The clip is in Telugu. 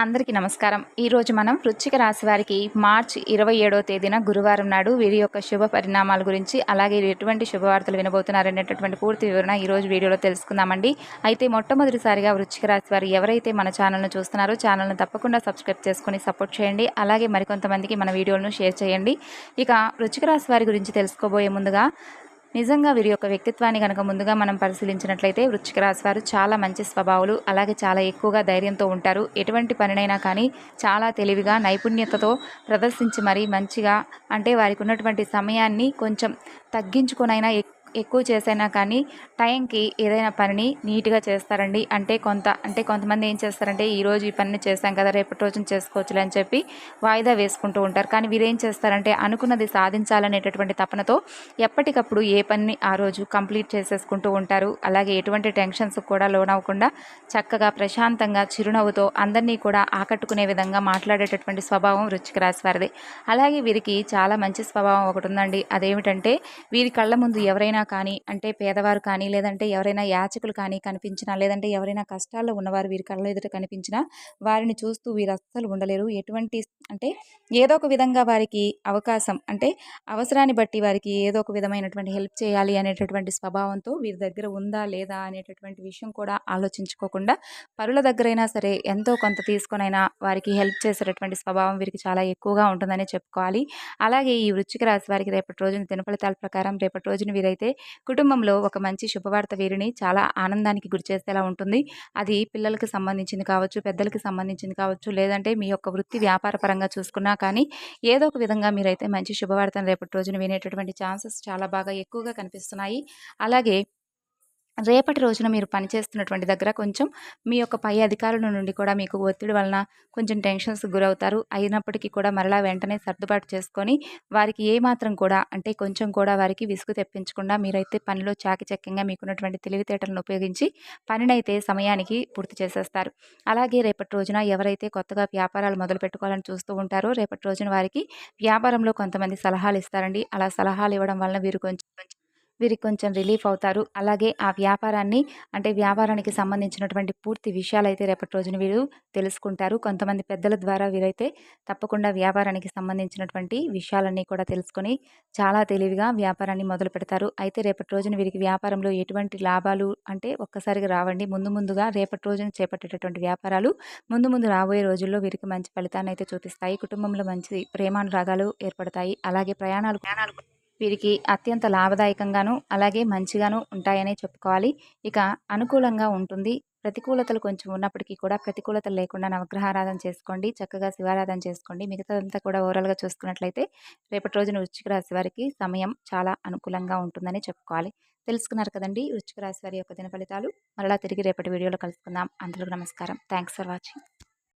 అందరికీ నమస్కారం. ఈరోజు మనం వృశ్చిక రాశి వారికి మార్చ్ ఇరవై ఏడవ తేదీన గురువారం నాడు వీరి యొక్క శుభ పరిణామాల గురించి అలాగే ఎటువంటి శుభవార్తలు వినబోతున్నారు అనేటటువంటి పూర్తి వివరణ ఈరోజు వీడియోలో తెలుసుకుందామండి. అయితే మొట్టమొదటిసారిగా వృశ్చిక రాశి వారు ఎవరైతే మన ఛానల్ను చూస్తున్నారో ఛానల్ను తప్పకుండా సబ్స్క్రైబ్ చేసుకుని సపోర్ట్ చేయండి. అలాగే మరికొంతమందికి మన వీడియోలను షేర్ చేయండి. ఇక వృశ్చిక రాశి వారి గురించి తెలుసుకోబోయే ముందుగా నిజంగా వీరి యొక్క వ్యక్తిత్వాన్ని కనుక ముందుగా మనం పరిశీలించినట్లయితే వృశ్చిక రాశి వారు చాలా మంచి స్వభావాలు అలాగే చాలా ఎక్కువగా ధైర్యంతో ఉంటారు. ఎటువంటి పనినైనా కానీ చాలా తెలివిగా నైపుణ్యతతో ప్రదర్శించి మరీ మంచిగా అంటే వారికి ఉన్నటువంటి సమయాన్ని కొంచెం తగ్గించుకొనైనా ఎక్కువ చేసైనా కానీ టైంకి ఏదైనా పనిని నీట్గా చేస్తారండి. అంటే కొంత అంటే కొంతమంది ఏం చేస్తారంటే ఈరోజు ఈ పనిని చేస్తాం కదా రేపటి రోజున చేసుకోవచ్చులే అని చెప్పి వాయిదా వేసుకుంటూ ఉంటారు. కానీ వీరేం చేస్తారంటే అనుకున్నది సాధించాలనేటటువంటి తపనతో ఎప్పటికప్పుడు ఏ పనిని ఆ రోజు కంప్లీట్ చేసేసుకుంటూ ఉంటారు. అలాగే ఎటువంటి టెన్షన్స్ కూడా లోనవ్వకుండా చక్కగా ప్రశాంతంగా చిరునవ్వుతో అందరినీ కూడా ఆకట్టుకునే విధంగా మాట్లాడేటటువంటి స్వభావం రుచిక రాసి వారిది. అలాగే వీరికి చాలా మంచి స్వభావం ఒకటి ఉందండి. అదేమిటంటే వీరి కళ్ళ ముందు ఎవరైనా కానీ అంటే పేదవారు కానీ లేదంటే ఎవరైనా యాచకులు కానీ కనిపించినా లేదంటే ఎవరైనా కష్టాల్లో ఉన్నవారు వీరి కళ్ళ ఎదుట కనిపించినా వారిని చూస్తూ వీరు అస్సలు ఉండలేరు. ఎటువంటి అంటే ఏదో ఒక విధంగా వారికి అవకాశం అంటే అవసరాన్ని బట్టి వారికి ఏదో ఒక విధమైనటువంటి హెల్ప్ చేయాలి అనేటటువంటి స్వభావంతో వీరి దగ్గర ఉందా లేదా అనేటటువంటి విషయం కూడా ఆలోచించుకోకుండా పరుల దగ్గరైనా సరే ఎంతో కొంత తీసుకొనైనా వారికి హెల్ప్ చేసేటటువంటి స్వభావం వీరికి చాలా ఎక్కువగా ఉంటుందని చెప్పుకోవాలి. అలాగే ఈ వృచ్చిక రాశి వారికి రేపటి రోజున దినఫలితాల ప్రకారం రేపటి రోజున వీరైతే కుటుంబంలో ఒక మంచి శుభవార్త వీరిని చాలా ఆనందానికి గురిచేసేలా ఉంటుంది. అది పిల్లలకు సంబంధించింది కావచ్చు పెద్దలకు సంబంధించింది కావచ్చు లేదంటే మీ యొక్క వృత్తి వ్యాపార పరంగా చూసుకున్నా కానీ ఏదో ఒక విధంగా మీరైతే మంచి శుభవార్తను రేపటి రోజున వినేటటువంటి ఛాన్సెస్ చాలా బాగా ఎక్కువగా కనిపిస్తున్నాయి. అలాగే రేపటి రోజున మీరు పనిచేస్తున్నటువంటి దగ్గర కొంచెం మీ యొక్క పై అధికారుల నుండి కూడా మీకు ఒత్తిడి వలన కొంచెం టెన్షన్స్ గురవుతారు. అయినప్పటికీ కూడా మరలా వెంటనే సర్దుబాటు చేసుకొని వారికి ఏమాత్రం కూడా అంటే కొంచెం కూడా వారికి విసుగు తెప్పించకుండా మీరైతే పనిలో చాకచక్యంగా మీకున్నటువంటి తెలివితేటలను ఉపయోగించి పనినైతే సమయానికి పూర్తి చేసేస్తారు. అలాగే రేపటి రోజున ఎవరైతే కొత్తగా వ్యాపారాలు మొదలు పెట్టుకోవాలని చూస్తూ ఉంటారో రేపటి రోజున వారికి వ్యాపారంలో కొంతమంది సలహాలు ఇస్తారండి. అలా సలహాలు ఇవ్వడం వలన వీరు కొంచెం వీరికి కొంచెం రిలీఫ్ అవుతారు. అలాగే ఆ వ్యాపారాన్ని అంటే వ్యాపారానికి సంబంధించినటువంటి పూర్తి విషయాలు అయితే రేపటి రోజున వీరు తెలుసుకుంటారు. కొంతమంది పెద్దల ద్వారా వీరైతే తప్పకుండా వ్యాపారానికి సంబంధించినటువంటి విషయాలన్నీ కూడా తెలుసుకొని చాలా తెలివిగా వ్యాపారాన్ని మొదలు పెడతారు. అయితే రేపటి రోజున వీరికి వ్యాపారంలో ఎటువంటి లాభాలు అంటే ఒక్కసారిగా రావండి. ముందు ముందుగా రేపటి రోజున చేపట్టేటటువంటి వ్యాపారాలు ముందు ముందు రాబోయే రోజుల్లో వీరికి మంచి ఫలితాన్ని అయితే చూపిస్తాయి. కుటుంబంలో మంచి ప్రేమానురాగాలు ఏర్పడతాయి. అలాగే ప్రయాణాలు ప్రయాణాలు వీరికి అత్యంత లాభదాయకంగాను అలాగే మంచిగాను ఉంటాయనే చెప్పుకోవాలి. ఇక అనుకూలంగా ఉంటుంది. ప్రతికూలతలు కొంచెం ఉన్నప్పటికీ కూడా ప్రతికూలతలు లేకుండా నవగ్రహారాధన చేసుకోండి. చక్కగా శివారాధన చేసుకోండి. మిగతాదంతా కూడా ఓవరాల్గా చూసుకున్నట్లయితే రేపటి రోజున వృశ్చిక రాశి వారికి సమయం చాలా అనుకూలంగా ఉంటుందని చెప్పుకోవాలి. తెలుసుకున్నారు కదండి వృశ్చిక రాశి వారి యొక్క దిన ఫలితాలు మరలా తిరిగి రేపటి వీడియోలో కలుసుకుందాం. అందరికీ నమస్కారం. Thanks for watching.